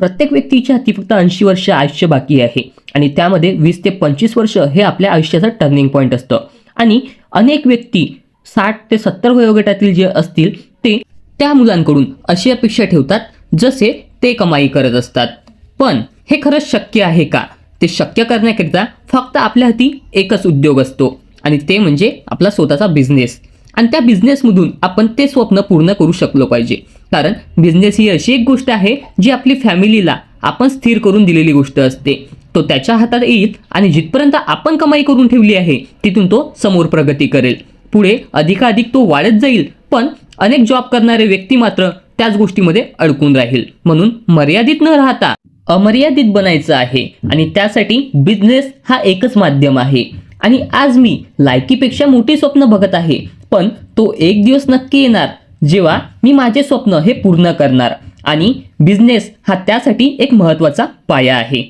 प्रत्येक व्यक्तीच्या हाती फक्त ऐंशी वर्ष आयुष्य बाकी आहे. आणि त्यामध्ये वीस ते पंचवीस वर्ष हे आपल्या आयुष्याचं टर्निंग पॉईंट असतं. आणि अनेक व्यक्ती साठ ते सत्तर वयोगटातील जे असतील ते त्या मुलांकडून अशी अपेक्षा ठेवतात जसे ते कमाई करत असतात. पण हे खरंच शक्य आहे का? ते शक्य करण्याकरिता फक्त आपल्या हाती एकच उद्योग असतो. आणि ते म्हणजे आपला स्वतःचा बिझनेस आणि त्या बिझनेसमधून आपण ते स्वप्न पूर्ण करू शकलो पाहिजे. कारण बिझनेस ही अशी एक गोष्ट आहे जी आपली फॅमिलीला आपण स्थिर करून दिलेली गोष्ट असते. तो त्याच्या हातात येईल आणि जिथपर्यंत आपण कमाई करून ठेवली आहे तिथून तो समोर प्रगती करेल. पुढे अधिकाधिक तो वाढत जाईल पण अनेक जॉब करणारे व्यक्ती मात्र त्याच गोष्टीमध्ये अडकून राहील. म्हणून मर्यादित न राहता अमर्यादित बनायचं आहे आणि त्यासाठी बिझनेस हा एकच माध्यम आहे. आणि आज मी लायकीपेक्षा मोठी स्वप्न बघत आहे पण तो एक दिवस नक्की येणार जेव्हा मी माझे स्वप्न हे पूर्ण करणार आणि बिझनेस हा त्यासाठी एक महत्त्वाचा पाया आहे.